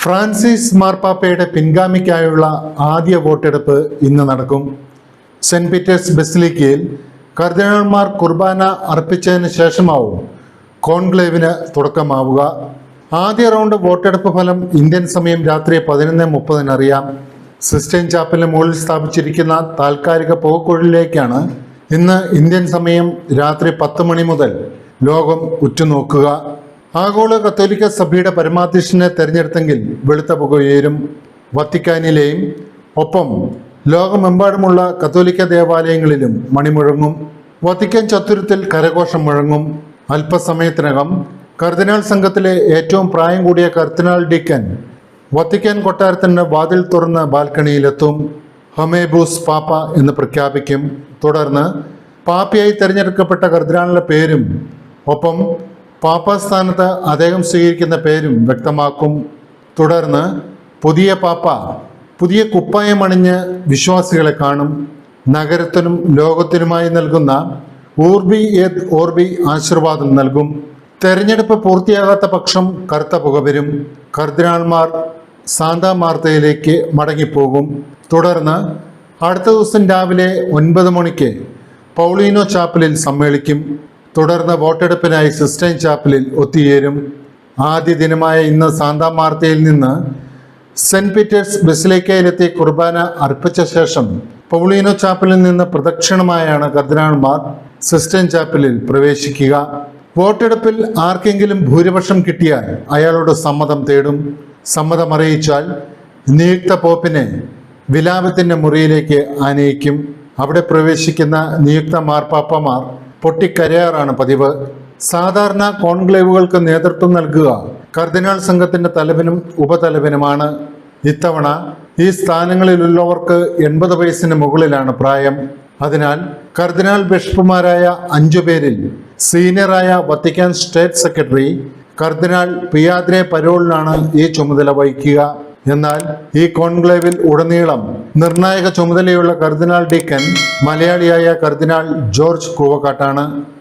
Francis മാർപ്പാപ്പയുടെ പിൻഗാമിക്കായുള്ള ആദ്യ വോട്ടെടുപ്പ് ഇന്ന് നടക്കും. സെന്റ് പീറ്റേഴ്സ് ബസിലിക്കയിൽ കർദിനാൾമാർ കുർബാന അർപ്പിച്ചതിന് ശേഷമാവും കോൺക്ലേവിന് തുടക്കമാവുക. ആദ്യ റൗണ്ട് വോട്ടെടുപ്പ് ഫലം ഇന്ത്യൻ സമയം രാത്രി പതിനൊന്ന് മുപ്പതിന് അറിയാം. സിസ്റ്റൈൻ ചാപ്പലിന് മുകളിൽ സ്ഥാപിച്ചിരിക്കുന്ന താൽക്കാലിക പുകക്കുഴലിലേക്കാണ് ഇന്ന് ഇന്ത്യൻ സമയം രാത്രി പത്ത് മണി മുതൽ ലോകം ഉറ്റുനോക്കുക. ആഗോള കത്തോലിക്ക സഭയുടെ പരമാധ്യക്ഷനെ തെരഞ്ഞെടുത്തെങ്കിൽ വെളുത്ത പുകയേരും വത്തിക്കാനിലെയും. ഒപ്പം ലോകമെമ്പാടുമുള്ള കത്തോലിക്ക ദേവാലയങ്ങളിലും മണിമുഴങ്ങും വത്തിക്കാൻ ചത്തുരത്തിൽ കരഘോഷം മുഴങ്ങും. അല്പസമയത്തിനകം കർദിനാൾ സംഘത്തിലെ ഏറ്റവും പ്രായം കൂടിയ കർദിനാൾ ഡിക്കൻ വത്തിക്കാൻ കൊട്ടാരത്തിന് വാതിൽ തുറന്ന് ബാൽക്കണിയിലെത്തും. ഹൊമേബൂസ് പാപ്പ എന്ന് പ്രഖ്യാപിക്കും. തുടർന്ന് പാപ്പയായി തിരഞ്ഞെടുക്കപ്പെട്ട കർദിനാളിന്റെ പേരും. ഒപ്പം പാപ്പ സ്ഥാനത്ത് അദ്ദേഹം സ്വീകരിക്കുന്ന പേരും വ്യക്തമാക്കും. തുടർന്ന് പുതിയ പാപ്പ പുതിയ കുപ്പായം അണിഞ്ഞ് വിശ്വാസികളെ കാണും. നഗരത്തിനും ലോകത്തിനുമായി നൽകുന്ന ഊർബി ഏത് ഓർബി ആശീർവാദം നൽകും. തെരഞ്ഞെടുപ്പ് പൂർത്തിയാകാത്ത പക്ഷം കറുത്ത പുക വരും. കർദിനാൾമാർ സാന്താ മാർത്തയിലേക്ക് മടങ്ങിപ്പോകും. തുടർന്ന് അടുത്ത ദിവസം രാവിലെ ഒൻപത് മണിക്ക് പൗളീനോ ചാപ്പലിൽ സമ്മേളിക്കും. തുടർന്ന് വോട്ടെടുപ്പിനായി സിസ്റ്റൈൻ ചാപ്പലിൽ ഒത്തുചേരും ആദ്യ ദിനമായ ഇന്ന് സാന്താ മാർത്തയിൽ നിന്ന് സെന്റ് പീറ്റേഴ്സ് ബസിലേക്കയിലെത്തി കുർബാന അർപ്പിച്ച ശേഷം പൗളീനോ ചാപ്പലിൽ നിന്ന് പ്രദക്ഷിണമായാണ് കർദിനാൾമാർ സിസ്റ്റൈൻ ചാപ്പലിൽ പ്രവേശിക്കുക. വോട്ടെടുപ്പിൽ ആർക്കെങ്കിലും ഭൂരിപക്ഷം കിട്ടിയാൽ അയാളോട് സമ്മതം തേടും. സമ്മതം അറിയിച്ചാൽ നിയുക്ത പോപ്പിനെ വിലാപത്തിന്റെ മുറിയിലേക്ക് ആനയിക്കും. അവിടെ പ്രവേശിക്കുന്ന നിയുക്ത മാർപ്പാപ്പമാർ പൊട്ടിക്കരയാറാണ് പതിവ്. സാധാരണ കോൺക്ലേവുകൾക്ക് നേതൃത്വം നൽകുക കർദിനാൾ സംഘത്തിന്റെ തലവനും ഉപതലവനുമാണ്. ഇത്തവണ ഈ സ്ഥാനങ്ങളിലുള്ളവർക്ക് എൺപത് വയസ്സിന് മുകളിലാണ് പ്രായം. അതിനാൽ കർദിനാൾ ബിഷപ്പുമാരായ അഞ്ചു പേരിൽ സീനിയറായ വത്തിക്കാൻ സ്റ്റേറ്റ് സെക്രട്ടറി കർദിനാൾ പിയാദ്രെ പരോളിനാണ് ഈ ചുമതല വഹിക്കുക. എന്നാൽ ഈ കോൺക്ലേവിൽ ഉടനീളം നിർണായക ചുമതലയുള്ള കർദിനാൾ ഡീക്കൻ മലയാളിയായ കർദിനാൾ ജോർജ് കൂവക്കാട്ടാണ്.